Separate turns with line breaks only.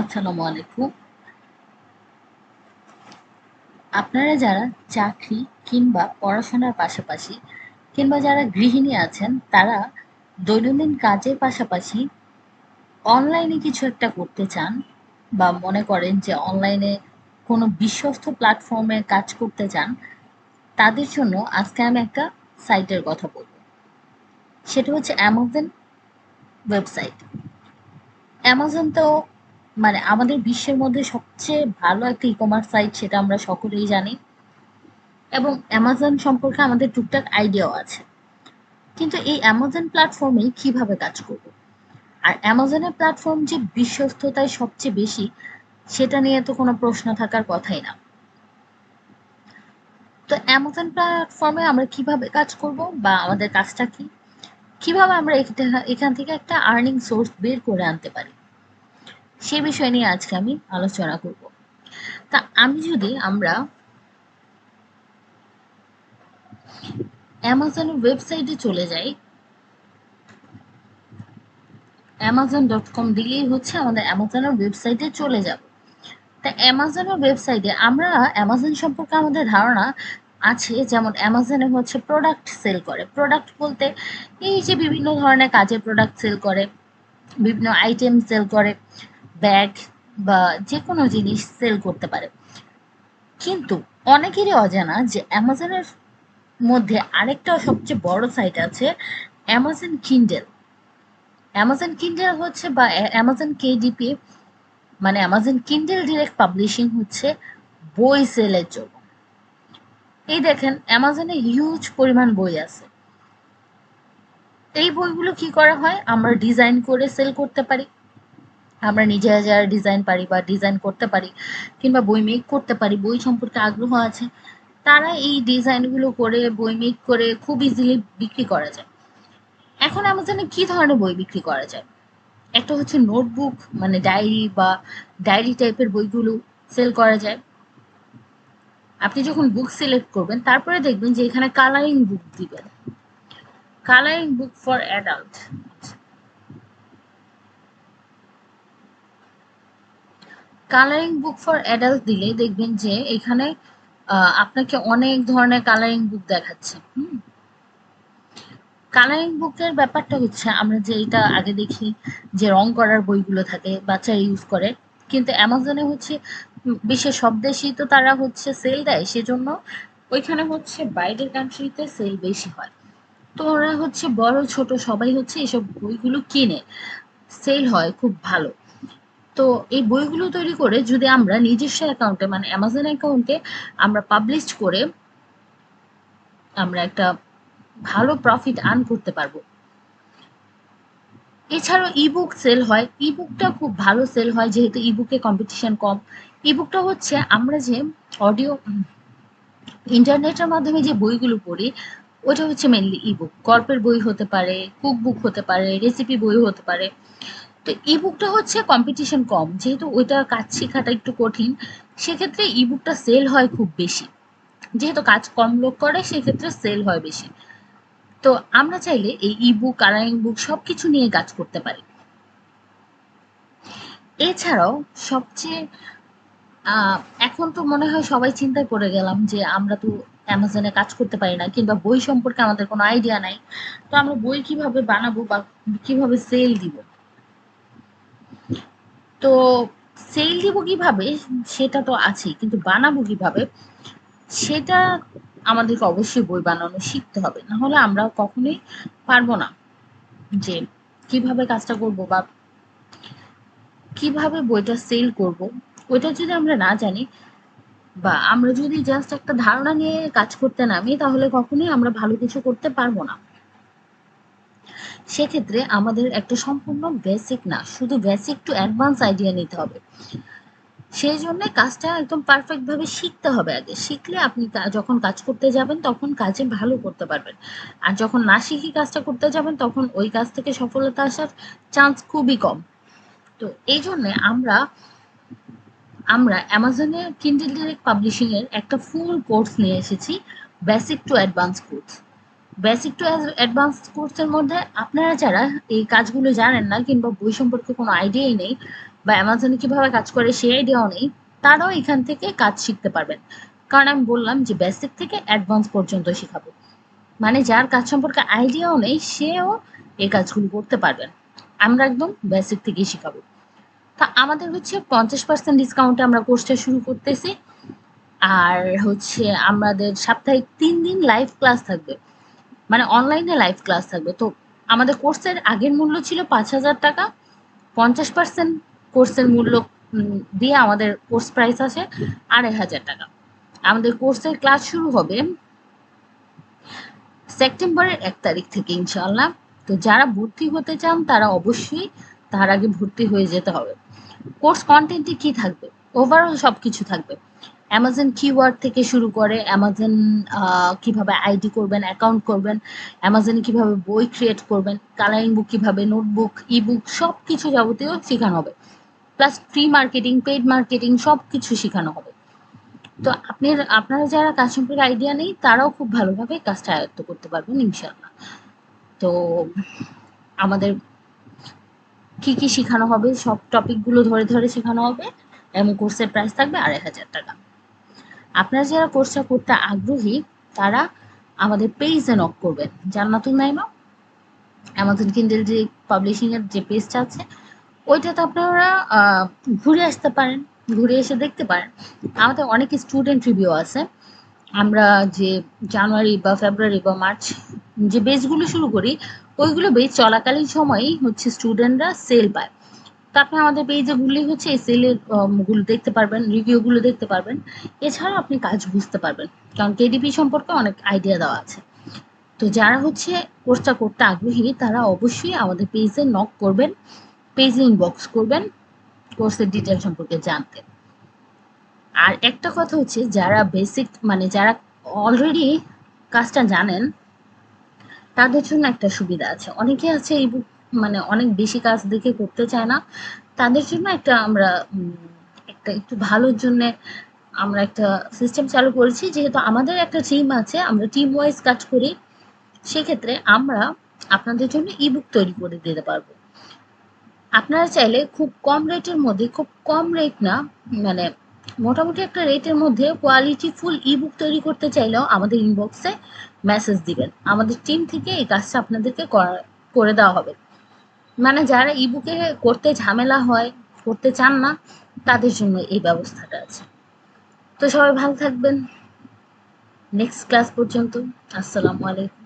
আসসালামু আলাইকুম। আপনারা যারা চাকরি কিংবা পড়াশোনার পাশাপাশি কিংবা যারা গৃহিণী আছেন, তারা দৈনন্দিন কাজের পাশাপাশি অনলাইনে কিছু একটা করতে চান বা মনে করেন যে অনলাইনে কোনো বিশ্বস্ত প্ল্যাটফর্মে কাজ করতে চান, তাদের জন্য আজকে আমি একটা সাইটের কথা বলব। সেটা হচ্ছে অ্যামাজন ওয়েবসাইট অ্যামাজন তো মানে আমাদের বিশ্বের মধ্যে সবচেয়ে ভালো একটা ই কমার্স সাইট সেটা আমরা সকলেই জানি। এবং অ্যামাজন সম্পর্কে আমাদের টুকটাক আইডিয়াও আছে। কিন্তু এই অ্যামাজন প্ল্যাটফর্মে কীভাবে কাজ করব? আর অ্যামাজনের প্ল্যাটফর্ম যে বিশ্বস্ততায় সবচেয়ে বেশি, সেটা নিয়ে তো কোনো প্রশ্ন থাকার কথাই না। তো অ্যামাজন প্ল্যাটফর্মে আমরা কীভাবে কাজ করব বা আমাদের কাজটা কি? কীভাবে আমরা এখান থেকে একটা আর্নিং সোর্স বের করে আনতে পারি? সে বিষয় নিয়ে আজকে আমি আলোচনা করব। তা আমি যদি আমরা অ্যামাজনের ওয়েবসাইটে চলে যাই অ্যামাজন ডট কম দিলেই হচ্ছে আমাদের অ্যামাজনের ওয়েবসাইটে চলে যাব। তা অ্যামাজনের ওয়েবসাইটে আমরা অ্যামাজন সম্পর্কে আমাদের ধারণা আছে, যেমন অ্যামাজনে হচ্ছে প্রোডাক্ট সেল করে। প্রোডাক্ট বলতে এই যে বিভিন্ন ধরনের কাজের প্রোডাক্ট সেল করে, বিভিন্ন আইটেম সেল করে। ব্যাগ বা যে কোনো জিনিস সেল করতে পারে। কিন্তু অনেকেরই অজানা যে অ্যামাজনের মধ্যে আরেকটা সবচেয়ে বড় সাইট আছে অ্যামাজন কিন্ডেল অ্যামাজন কিন্ডেল হচ্ছে বা অ্যামাজন কেডিপি মানে অ্যামাজন কিন্ডেল ডিরেক্ট পাবলিশিং হচ্ছে বই সেলের জন্য। এই দেখেন অ্যামাজনে হিউজ পরিমাণ বই আছে। এই বইগুলো কি করা হয়? আমরা ডিজাইন করে সেল করতে পারি। আমরা নিজেরা যারা ডিজাইন পারি বা ডিজাইন করতে পারি কিংবা বই মেক করতে পারি, বই সম্পর্কে আগ্রহ আছে, তারা এই ডিজাইনগুলো করে, বই মেক করে খুব ইজিলি বিক্রি করা যায়। এখন অ্যামাজনে কি ধরনের বই বিক্রি করা যায়? একটা হচ্ছে নোটবুক মানে ডায়েরি বা ডায়েরি টাইপের বইগুলো সেল করা যায়। আপনি যখন বুক সিলেক্ট করবেন, তারপরে দেখবেন যে এখানে কালারিং বুক দিবেন। Colouring book for adult colouring book for adult দিলে দেখবেন যে এখানে আপনাকে অনেক ধরনের কালারিং বুক দেখাচ্ছে, হুম? কালারিং বুকের ব্যাপারটা হচ্ছে, আমরা যে এটা আগে দেখি যে রং করার বইগুলো থাকে, বাচ্চারা ইউজ করে, কিন্তু অ্যামাজনে হচ্ছে বিশ্বের সব দেশেই তো তারা হচ্ছে সেল দেয়, সেজন্য ওইখানে হচ্ছে বাইরের কান্ট্রিতে সেল বেশি হয়। তো ওরা হচ্ছে বড়, ছোট সবাই হচ্ছে এসব বইগুলো কিনে সেল হয় খুব ভালো। তো এই বইগুলো তৈরি করে যদি আমরা নিজস্ব অ্যাকাউন্টে মানে অ্যামাজন অ্যাকাউন্টে আমরা পাবলিশ করে আমরা একটা ভালো প্রফিট আর্ন করতে পারব। এছাড়াও ইবুক সেল হয়। ইবুকটা খুব ভালো সেল হয়, যেহেতু ইবুকে কম্পিটিশন কম। ইবুকটা হচ্ছে আমরা যে অডিও ইন্টারনেটের মাধ্যমে যে বইগুলো পড়ি, ওটা হচ্ছে মেনলি ইবুক গল্পের বই হতে পারে কুক বুক হতে পারে রেসিপি বই হতে পারে। তো ইবুকটা হচ্ছে কম্পিটিশন কম। যেহেতু ওইটা কাজ শেখাটা একটু কঠিন, সেক্ষেত্রে ইবুকটা সেল হয় খুব বেশি। যেহেতু কাজ কম লোক করে, সেক্ষেত্রে সেল হয় বেশি। তো আমরা চাইলে এই ইবুক কালারিং বুক সব কিছু নিয়ে কাজ করতে পারি। এছাড়াও সবচেয়ে এখন তো মনে হয় সবাই চিন্তায় পড়ে গেলাম যে আমরা তো অ্যামাজনে কাজ করতে পারি না, কিংবা বই সম্পর্কে আমাদের কোনো আইডিয়া নাই। তো আমরা বই কীভাবে বানাবো বা কীভাবে সেল দিব? তো সেল দিব কীভাবে? সেটা তো আছেই, কিন্তু বানাবো কীভাবে? সেটা আমাদেরকে অবশ্যই বই বানানো শিখতে হবে। না হলে আমরা কখনোই পারব না যে কীভাবে কাজটা করব বা কীভাবে বইটা সেল করব। ওইটা যদি আমরা না জানি বা আমরা যদি জাস্ট একটা ধারণা নিয়ে কাজ করতে নামি, তাহলে কখনোই আমরা ভালো কিছু করতে পারব না। সেক্ষেত্রে আমাদের একটা সম্পূর্ণ বেসিক না, শুধু বেসিক টু অ্যাডভান্স আইডিয়া নিতে হবে। সেই জন্য কাজটা একদম পারফেক্টভাবে শিখতে হবে আগে। শিখলে আপনি যখন কাজ করতে যাবেন তখন কাজে ভালো করতে পারবেন। আর যখন না শিখে কাজটা করতে যাবেন তখন ওই কাজ থেকে সফলতা আসার চান্স খুবই কম। তো এই জন্যে আমরা আমরা অ্যামাজনে কিন্ডেল ডিরেক্ট পাবলিশিংয়ের একটা ফুল কোর্স নিয়ে এসেছি basic to advance course basic to advance কোর্সের মধ্যে আপনারা যারা এই কাজগুলো জানেন না কিংবা বই সম্পর্কে কোনো আইডিয়াই নেই বা অ্যামাজনে কীভাবে কাজ করে সেই আইডিয়াও নেই, তারাও এখান থেকে কাজ শিখতে পারবেন। কারণ আমি বললাম যে বেসিক থেকে অ্যাডভান্স পর্যন্ত শেখাবো। মানে যার কাজ সম্পর্কে আইডিয়াও নেই, সেও এই কাজগুলো করতে পারবেন। আমরা একদম বেসিক থেকেই শেখাবো। তা আমাদের হচ্ছে পঞ্চাশ পার্সেন্ট ডিসকাউন্টে আমরা কোর্সটা শুরু করতেছি। আর হচ্ছে আমাদের সাপ্তাহিক তিন দিন লাইভ ক্লাস থাকবে। মানে অনলাইনে লাইভ ক্লাস থাকবে। তো আমাদের কোর্সের আগের মূল্য ছিল পাঁচ হাজার টাকা। পঞ্চাশ পার্সেন্ট কোর্সের মূল্য দিয়ে আমাদের কোর্স প্রাইস আছে আড়াই হাজার টাকা। আমাদের কোর্সের ক্লাস শুরু হবে সেপ্টেম্বরের এক তারিখ থেকে ইনশাল্লাহ তো যারা ভর্তি হতে চান, তারা অবশ্যই তার আগে ভর্তি হয়ে যেতে হবে। কোর্স কন্টেন্টে কি থাকবে? ওভারঅল সব কিছু থাকবে। অ্যামাজন কিওয়ার্ড থেকে শুরু করে অ্যামাজন কীভাবে আইডি করবেন অ্যাকাউন্ট করবেন অ্যামাজনে কীভাবে বই ক্রিয়েট করবেন কালারিং বুক কীভাবে নোটবুক ই বুক সব কিছু যাবতীয় শেখানো হবে। Plus free marketing paid marketing সব কিছু শেখানো হবে। তো আপনি আপনারা যারা কাজ সম্পর্কে আইডিয়া নেই, তারাও খুব ভালোভাবে কাজটা আয়ত্ত করতে পারবেন ইনশাআল্লাহ। তো আমাদের কি কি শেখানো হবে, সব টপিকগুলো ধরে ধরে শেখানো হবে। এবং কোর্সের প্রাইস থাকবে আড়াই হাজার টাকা। আপনারা যারা কোর্সটা করতে আগ্রহী, তারা আমাদের পেজে নক করবেন। জান্নাতুল নাইমা অ্যামাজন কিন্ডেল যে পাবলিশিংয়ের যে পেজটা আছে, ওইটাতে আপনারা ঘুরে আসতে পারেন, ঘুরে এসে দেখতে পারেন। আমাদের অনেক স্টুডেন্ট রিভিউ আছে। আমরা যে জানুয়ারি বা ফেব্রুয়ারি বা মার্চ যে বেচগুলো শুরু করি, ওইগুলো বেচ চলাকালীন সময়ই হচ্ছে স্টুডেন্টরা সেল পায়। তো আপনি আমাদের পেজে ঘুরলেই হচ্ছে এই সেলেরগুলো দেখতে পারবেন রিভিউগুলো দেখতে পারবেন। এছাড়া আপনি কাজ বুঝতে পারবেন, কারণ কেডিপি সম্পর্কে অনেক আইডিয়া দেওয়া আছে। তো যারা হচ্ছে কোর্সটা করতে আগ্রহী, তারা অবশ্যই আমাদের পেজে নক করবেন পেজে ইনবক্স করবেন কোর্সের ডিটেল সম্পর্কে জানতে। আর একটা কথা হচ্ছে, যারা বেসিক মানে যারা অলরেডি কাজটা জানেন, তাদের জন্য একটা সুবিধা আছে। অনেকে আছে এই বুক মানে অনেক বেশি কাজ দেখে করতে চায় না। তাদের জন্য একটা আমরা একটা একটু ভালোর জন্য আমরা একটা সিস্টেম চালু করেছি। যেহেতু আমাদের একটা টিম আছে, আমরা টিম ওয়াইজ কাজ করি, সেক্ষেত্রে আমরা আপনাদের জন্য ইবুক তৈরি করে দিতে পারব। আপনারা চাইলে খুব কম রেটের মধ্যে, খুব কম রেট না মানে মোটামুটি একটা রেটের মধ্যে কোয়ালিটি ফুল ইবুক তৈরি করতে চাইলেও আমাদের ইনবক্সে মেসেজ দিবেন। আমাদের টিম থেকে এই কাজটা আপনাদেরকে করে দেওয়া হবে। মানে যারা ইবুকে করতে ঝামেলা হয়, করতে চান না, তাদের জন্য এই ব্যবস্থাটা আছে। তো সবাই ভালো থাকবেন। নেক্সট ক্লাস পর্যন্ত, আসসালামু আলাইকুম।